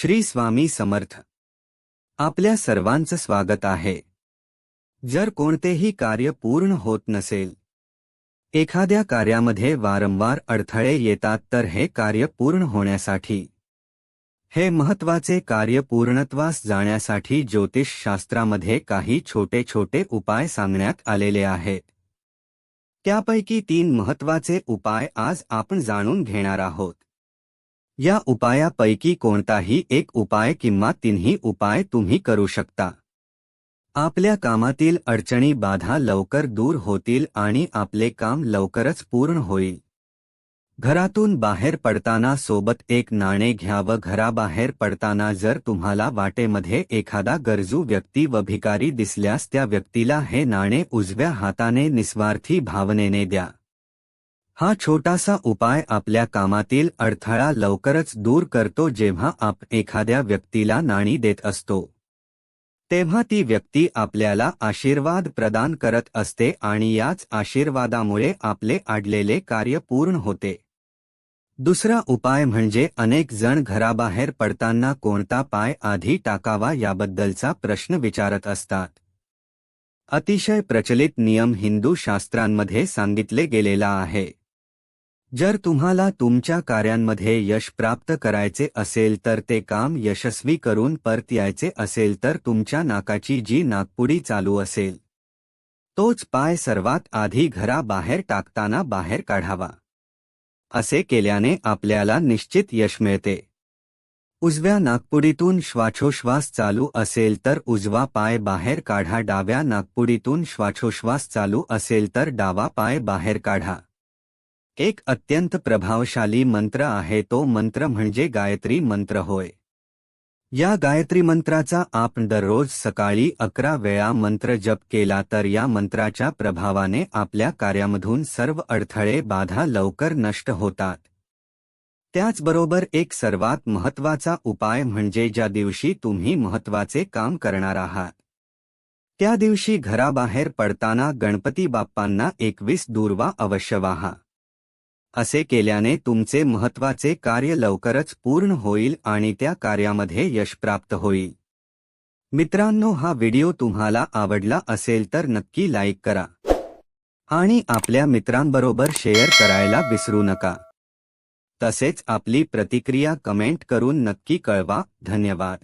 श्री स्वामी समर्थ. आपल्या सर्वांचं स्वागत आहे. जर कोणतेही कार्य पूर्ण होत नसेल एखाद्या कार्यामध्ये वारंवार अडथळे येतात तर हे कार्य पूर्ण होण्यासाठी हे महत्त्वाचे कार्य पूर्णत्वास जाण्यासाठी ज्योतिषशास्त्रामध्ये काही छोटे छोटे उपाय सांगण्यात आलेले आहेत त्यापैकी तीन महत्त्वाचे उपाय आज आपण जाणून घेणार आहोत. या उपायापैकी कोणताही एक उपाय किंवा तिन्ही उपाय तुम्ही करू शकता. आपल्या कामातील अडचणी बाधा लवकर दूर होतील आणि आपले काम लवकरच पूर्ण होईल. घरातून बाहेर पडताना सोबत एक नाणे घ्यावं घराबाहेर पडताना जर तुम्हाला वाटेमध्ये एखादा गरजू व्यक्ती व भिकारी दिसल्यास त्या व्यक्तीला हे नाणे उजव्या हाताने निस्वार्थी भावनेने द्या. हा छोटासा उपाय आपल्या कामातील अडथळा लवकरच दूर करतो जेव्हा आप एखाद्या व्यक्तीला नाणी देत असतो. तेव्हा ती व्यक्ती आपल्याला आशीर्वाद प्रदान करत असते आणि याच आशीर्वादामुळे आपले आडलेले कार्य पूर्ण होते. दुसरा उपाय म्हणजे अनेक जण घराबाहेर पडताना कोणता पाय आधी टाकावा याबद्दलचा प्रश्न विचारत असतात. अतिशय प्रचलित नियम हिंदू शास्त्रांमध्ये सांगितले गेलेला आहे. जर तुम्हाला तुमच्या कार्यांमध्ये यश प्राप्त करायचे असेल तर ते काम यशस्वी करून परत यायचे असेल तर तुमच्या नाकाची जी नागपुडी चालू असेल तोच पाय सर्वात आधी घराबाहेर टाकताना बाहेर काढावा. असे केल्याने आपल्याला निश्चित यश मिळते. उजव्या नागपुडीतून श्वासोश्वास चालू असेल तर उजवा पाय बाहेर काढा डाव्या नागपुडीतून श्वासोश्वास चालू असेल तर डावा पाय बाहेर काढा. एक अत्यंत प्रभावशाली मंत्र आहे तो मंत्र म्हणजे गायत्री मंत्र होय. या गायत्री मंत्राचा आपण दररोज सकाळी अकरा वेळा मंत्र जप केला तर या मंत्राच्या प्रभावाने आपल्या कार्यामधून सर्व अडथळे बाधा लवकर नष्ट होतात. त्याचबरोबर एक सर्वात महत्त्वाचा उपाय म्हणजे ज्या दिवशी तुम्ही महत्त्वाचे काम करणार आहात. त्या दिवशी घराबाहेर पडताना गणपती बाप्पांना एकवीस दूर्वा अवश्य वाहा. असे केल्याने तुमचे महत्त्वाचे कार्य लवकरच पूर्ण होईल आणि त्या कार्यामध्ये यश प्राप्त होईल. मित्रांनो हा व्हिडिओ तुम्हाला आवडला असेल तर नक्की लाईक करा. आणि आपल्या मित्रांबरोबर शेअर करायला विसरू नका. तसेच आपली प्रतिक्रिया कमेंट करून नक्की कळवा. धन्यवाद.